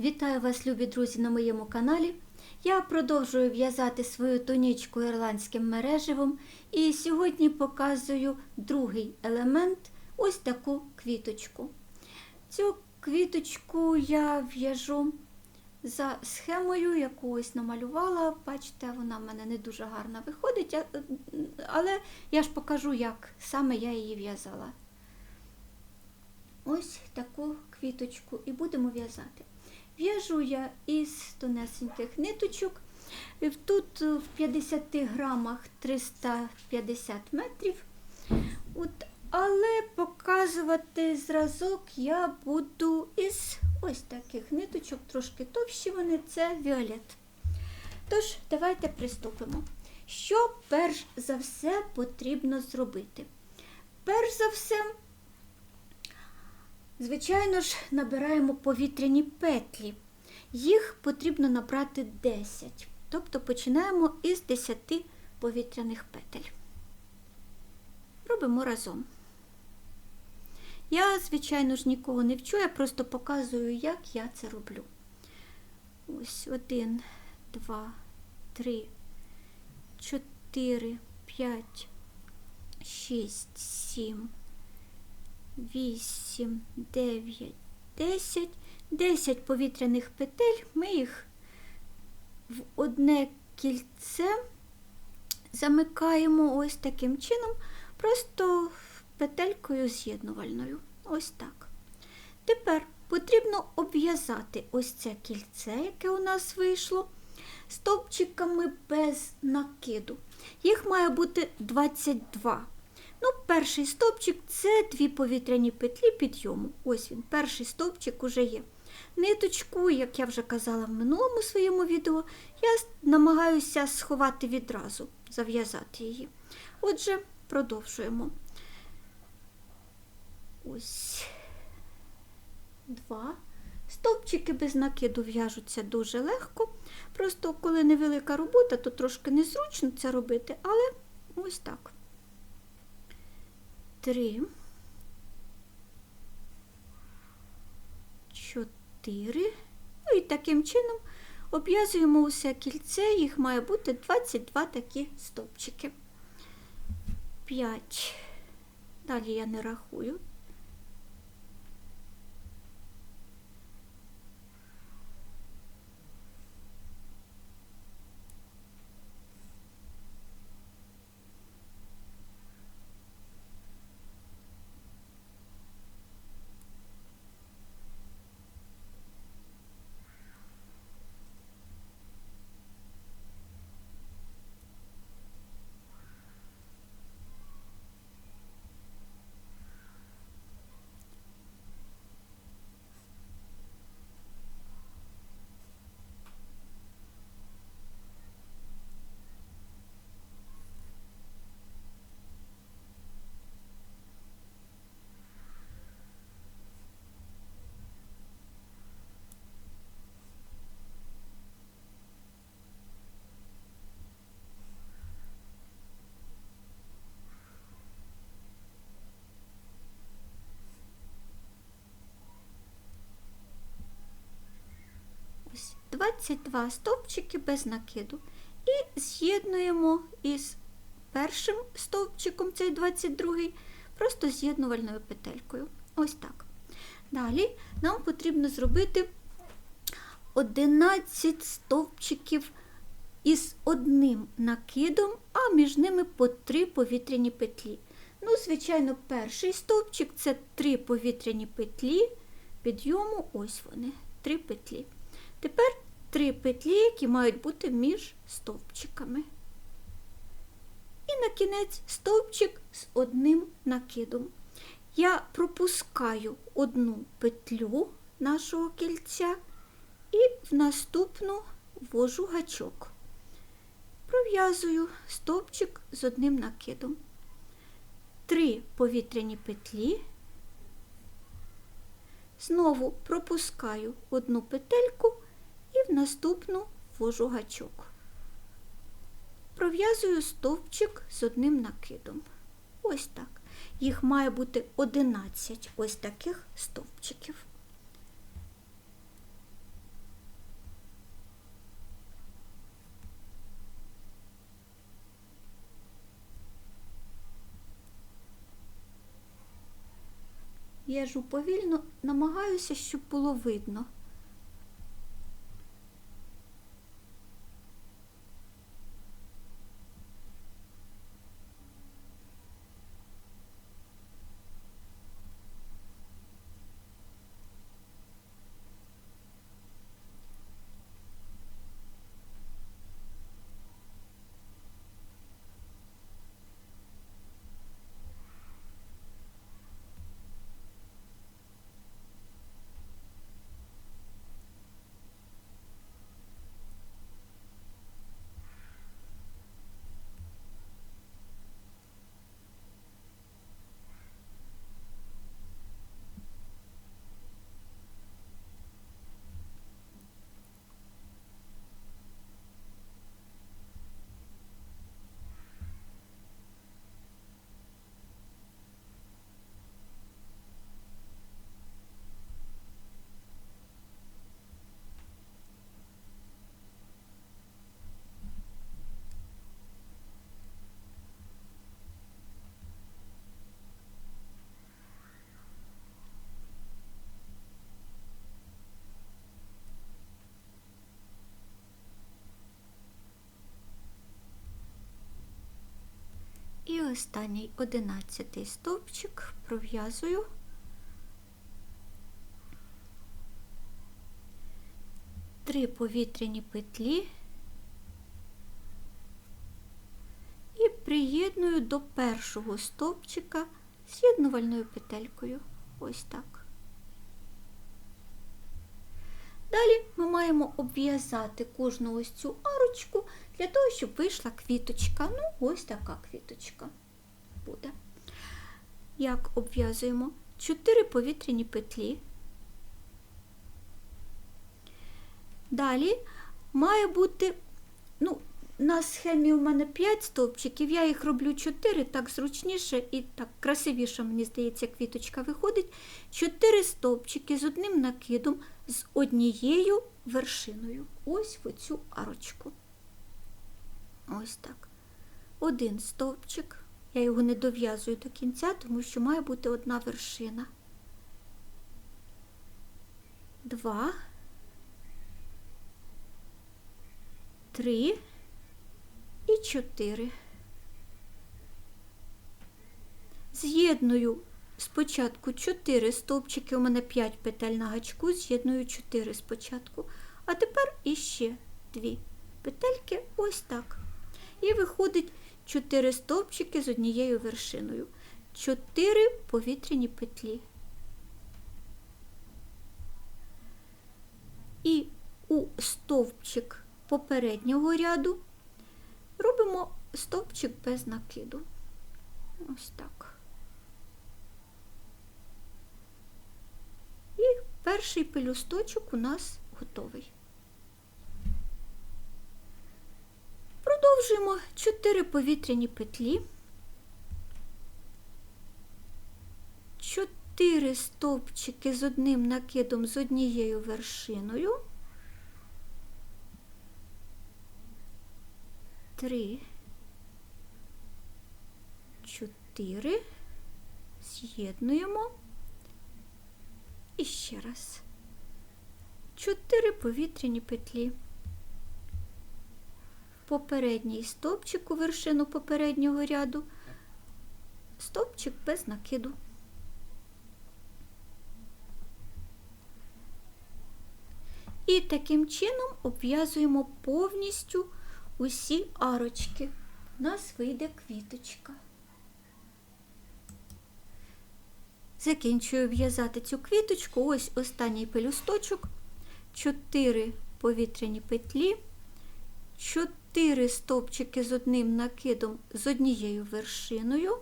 Вітаю вас, любі друзі, на моєму каналі. Я продовжую в'язати свою тонічку ірландським мереживом і сьогодні показую другий елемент ось таку квіточку. Цю квіточку я в'яжу за схемою, яку ось намалювала. Бачите, вона в мене не дуже гарно виходить, але я ж покажу, як саме я її в'язала. Ось таку квіточку і будемо в'язати. В'яжу я із тонесеньких ниточок. Тут е, в 50 грамах 350 метрів. От, але показувати зразок я буду із ось таких ниточок, трошки товщі вони, це віолет. Тож, давайте приступимо. Що перш за все потрібно зробити? Перш за все, Звичайно ж, набираємо повітряні петлі. Їх потрібно набрати 10. Тобто починаємо із 10 повітряних петель. Робимо разом. Я, звичайно ж, нікого не вчу, я просто показую, як я це роблю. Ось один, два, три, чотири, п'ять, шість, сім. 8, 9, 10, 10 повітряних петель. Ми їх в одне кільце замикаємо ось таким чином, просто петелькою з'єднувальною. Ось так. Тепер потрібно обв'язати ось це кільце, яке у нас вийшло, стовпчиками без накиду. Їх має бути 22. Ну, перший стовпчик це дві повітряні петлі підйому. Ось він, перший стовпчик уже є. Ниточку, як я вже казала в минулому своєму відео, я намагаюся сховати відразу, зав'язати її. Отже, продовжуємо. Ось два. Стовпчики без накиду в'яжуться дуже легко. Просто коли невелика робота, то трошки незручно це робити, але ось так три, чотири. Ну і таким чином обв'язуємо усе кільце, їх має бути 22 такі стовпчики. 5. Далі я не рахую. Ось 22 стовпчики без накиду. І з'єднуємо із першим стовпчиком, цей 22 просто з'єднувальною петелькою. Ось так. Далі нам потрібно зробити 11 стовпчиків із одним накидом, а між ними по 3 повітряні петлі. Ну, звичайно, перший стовпчик це 3 повітряні петлі, підйому, ось вони, 3 петлі. Тепер три петлі, які мають бути між стовпчиками. І на кінець стовпчик з одним накидом. Я пропускаю одну петлю нашого кільця і в наступну ввожу гачок. Пров'язую стовпчик з одним накидом. Три повітряні петлі. Знову пропускаю одну петельку і в наступну ввожу гачок. Пров'язую стовпчик з одним накидом. Ось так. Їх має бути 11 ось таких стовпчиків. Я В'яжу повільно, намагаюся, щоб було видно. Останній одинадцятий стовпчик пров'язую. Три повітряні петлі і приєдную до першого стовпчика з'єднувальною петелькою. Ось так. Далі маємо обв'язати кожну ось цю арочку для того, щоб вийшла квіточка. Ну, ось така квіточка буде. Як обв'язуємо 4 повітряні петлі. Далі має бути, ну, на схемі у мене 5 стовпчиків, я їх роблю 4, так зручніше і так красивіше, мені здається, квіточка виходить. 4 стовпчики з одним накидом, з однією вершиною. Ось в оцю арочку. Ось так. Один стовпчик. Я його не дов'язую до кінця, тому що має бути одна вершина. Два. Три чотири. З'єдную спочатку 4 стовпчики, у мене 5 петель на гачку, з'єдную 4 спочатку, а тепер іще 2 петельки ось так. І виходить 4 стовпчики з однією вершиною. 4 повітряні петлі. І у стовпчик попереднього ряду робимо стовпчик без накиду. Ось так. І перший пелюсточок у нас готовий. Продовжуємо 4 повітряні петлі, 4 стовпчики з одним накидом з однією вершиною, 3, 4, з'єднуємо і ще раз. 4 повітряні петлі попередній стовпчик у вершину попереднього ряду, стовпчик без накиду. І таким чином обв'язуємо повністю усі арочки. У нас вийде квіточка. Закінчую в'язати цю квіточку. Ось останній пелюсточок, 4 повітряні петлі, 4 стовпчики з одним накидом з однією вершиною.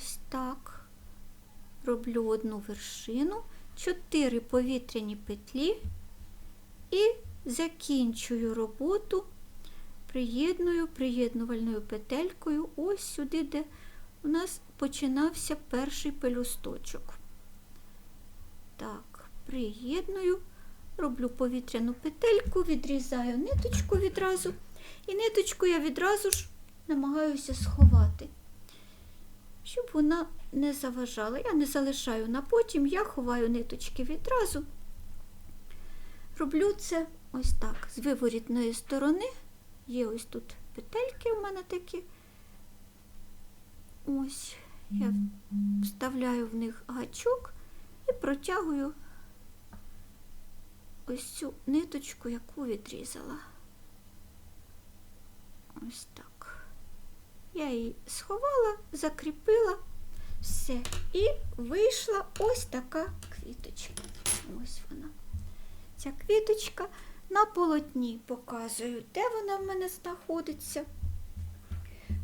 Ось так. Роблю одну вершину, 4 повітряні петлі і закінчую роботу приєдную приєднувальною петелькою ось сюди, де у нас починався перший пелюсточок. Так, приєдную, роблю повітряну петельку, відрізаю ниточку відразу. І ниточку я відразу ж намагаюся сховати, щоб вона не заважала. Я не залишаю на потім, я ховаю ниточки відразу. Роблю це ось так, з виворітної сторони. Є ось тут петельки у мене такі. Ось я вставляю в них гачок і протягую ось цю ниточку, яку відрізала. Ось так. Я її сховала, закріпила, все. І вийшла ось така квіточка. Ось вона. Ця квіточка на полотні показую, де вона в мене знаходиться.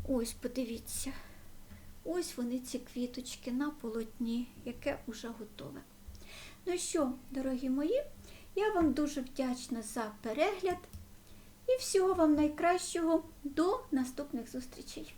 Ось, подивіться. Ось вони ці квіточки на полотні, яке вже готове. Ну що, дорогі мої, я вам дуже вдячна за перегляд і всього вам найкращого до наступних зустрічей.